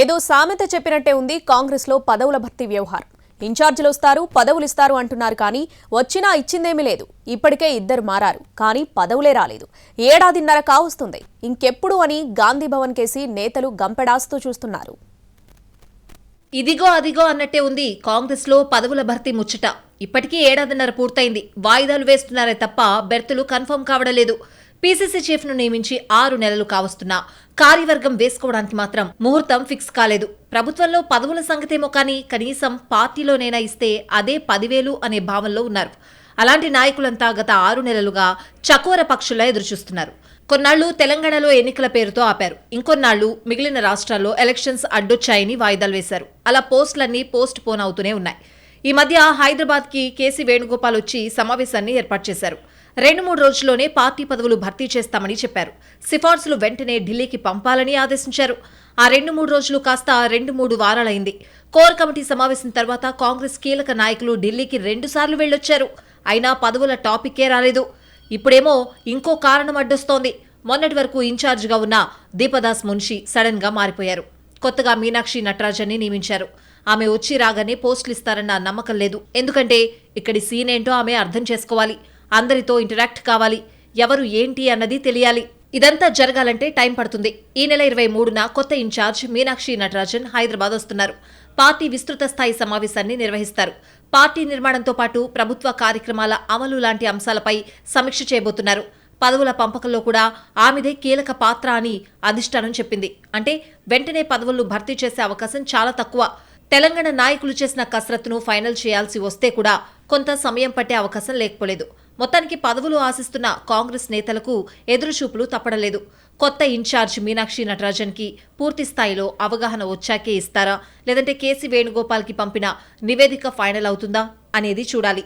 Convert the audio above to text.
ఏదో సామెత చెప్పినట్టే ఉంది కాంగ్రెస్లో పదవుల భర్తీ వ్యవహారం. ఇన్ఛార్జీలు వస్తారు పదవులు ఇస్తారు అంటున్నారు కానీ వచ్చినా ఇచ్చిందేమీ లేదు. ఇప్పటికే ఇద్దరు మారారు కానీ పదవులే రాలేదు. ఏడాదిన్నర కావస్తుంది. ఇంకెప్పుడు అని గాంధీ భవన్ కేసి నేతలు గంపెడాస్తూ చూస్తున్నారు. ఇదిగో అదిగో అన్నట్టే ఉంది కాంగ్రెస్లో పదవుల భర్తీ ముచ్చట. ఇప్పటికీ ఏడాదిన్నర పూర్తయింది. వాయిదాలు వేస్తున్నారే తప్ప బెర్తులు కన్ఫర్మ్ కావడలేదు పీసీసీ చీఫ్ను నియమించి ఆరు నెలలు కావస్తున్నా కార్యవర్గం వేసుకోవడానికి మాత్రం ముహూర్తం ఫిక్స్ కాలేదు. ప్రభుత్వంలో పదవుల సంగతేమో కానీ కనీసం పార్టీలోనైనా ఇస్తే అదే పదివేలు అనే భావంలో ఉన్నారు. అలాంటి నాయకులంతా గత ఆరు నెలలుగా చకోర పక్షులా ఎదురుచూస్తున్నారు. కొన్నాళ్ళు తెలంగాణలో ఎన్నికల పేరుతో ఆపారు. ఇంకొన్నాళ్ళు మిగిలిన రాష్ట్రాల్లో ఎలక్షన్స్ అడ్డొచ్చాయని వాయిదాలు వేశారు. అలా పోస్టులన్నీ పోస్ట్ పోన్ అవుతూనే ఉన్నాయి. ఈ మధ్య హైదరాబాద్కి కేసీ వేణుగోపాల్ వచ్చి సమావేశాన్ని ఏర్పాటు చేశారు. రెండు మూడు రోజుల్లోనే పార్టీ పదవులు భర్తీ చేస్తామని చెప్పారు. సిఫార్సులు వెంటనే ఢిల్లీకి పంపాలని ఆదేశించారు. ఆ రెండు మూడు రోజులు కాస్త రెండు మూడు వారాలైంది. కోర్ కమిటీ సమావేశం తర్వాత కాంగ్రెస్ కీలక నాయకులు ఢిల్లీకి రెండుసార్లు వెళ్ళొచ్చారు అయినా పదవుల టాపిక్కే రాలేదు. ఇప్పుడేమో ఇంకో కారణం అడ్డొస్తోంది. మొన్నటి వరకు ఇన్ఛార్జిగా ఉన్న దీపదాస్ మున్షి సడన్గా మారిపోయారు. కొత్తగా మీనాక్షి నటరాజన్ని నియమించారు. ఆమె వచ్చి రాగానే పోస్టులు ఇస్తారన్న నమ్మకం లేదు. ఎందుకంటే ఇక్కడి సీన్ ఏంటో ఆమె అర్థం చేసుకోవాలి. అందరితో ఇంటరాక్ట్ కావాలి. ఎవరు ఏంటి అన్నది తెలియాలి. ఇదంతా జరగాలంటే టైం పడుతుంది. ఈ నెల ఇరవై మూడున కొత్త ఇన్ఛార్జ్ మీనాక్షి నటరాజన్ హైదరాబాద్ వస్తున్నారు. పార్టీ విస్తృత స్థాయి సమావేశాన్ని నిర్వహిస్తారు. పార్టీ నిర్మాణంతో పాటు ప్రభుత్వ కార్యక్రమాల అమలు లాంటి అంశాలపై సమీక్ష చేయబోతున్నారు. పదవుల పంపకంలో కూడా ఆమెదే కీలక పాత్ర అని అధిష్టానం చెప్పింది. అంటే వెంటనే పదవులను భర్తీ చేసే అవకాశం చాలా తక్కువ. తెలంగాణ నాయకులు చేసిన కసరత్తును ఫైనల్ చేయాల్సి వస్తే కూడా కొంత సమయం పట్టే అవకాశం లేకపోలేదు. మొత్తానికి పదవులు ఆశిస్తున్న కాంగ్రెస్ నేతలకు ఎదురుచూపులు తప్పడలేదు. కొత్త ఇన్ఛార్జ్ మీనాక్షి నటరాజన్కి పూర్తి స్థాయిలో అవగాహన వచ్చాకే ఇస్తారా? లేదంటే కేసీ వేణుగోపాల్కి పంపిన నివేదిక ఫైనల్ అవుతుందా? అనేది చూడాలి.